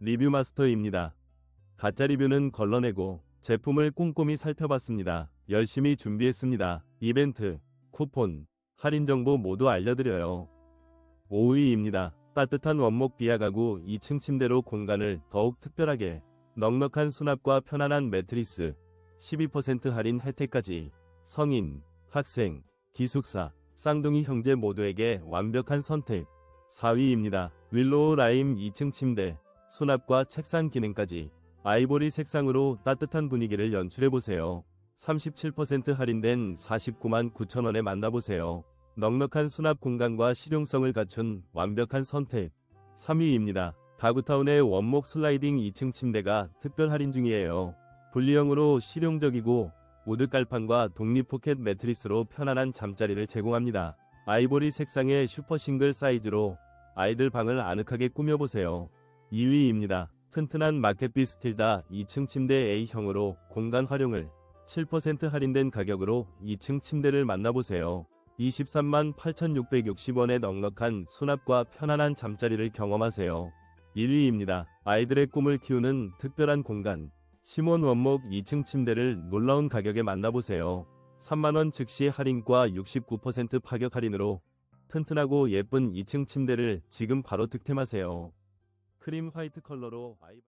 리뷰 마스터입니다. 가짜 리뷰는 걸러내고 제품을 꼼꼼히 살펴봤습니다. 열심히 준비했습니다. 이벤트, 쿠폰, 할인 정보 모두 알려드려요. 5위입니다. 따뜻한 원목 비아 가구 2층 침대로 공간을 더욱 특별하게 넉넉한 수납과 편안한 매트리스 12% 할인 혜택까지 성인, 학생, 기숙사, 쌍둥이 형제 모두에게 완벽한 선택 4위입니다. 윌로우 라임 2층 침대 수납과 책상 기능까지 아이보리 색상으로 따뜻한 분위기를 연출해보세요. 37% 할인된 49만 9천원에 만나보세요. 넉넉한 수납 공간과 실용성을 갖춘 완벽한 선택. 3위입니다. 가구타운의 원목 슬라이딩 2층 침대가 특별 할인 중이에요. 분리형으로 실용적이고 우드 깔판과 독립 포켓 매트리스로 편안한 잠자리를 제공합니다. 아이보리 색상의 슈퍼 싱글 사이즈로 아이들 방을 아늑하게 꾸며보세요. 2위입니다. 튼튼한 마켓비 스틸다 2층 침대 A형으로 공간 활용을 7% 할인된 가격으로 2층 침대를 만나보세요. 23만 8,660원의 넉넉한 수납과 편안한 잠자리를 경험하세요. 1위입니다. 아이들의 꿈을 키우는 특별한 공간. 시몬 원목 2층 침대를 놀라운 가격에 만나보세요. 3만원 즉시 할인과 69% 파격 할인으로 튼튼하고 예쁜 2층 침대를 지금 바로 득템하세요. 크림 화이트 컬러로 아이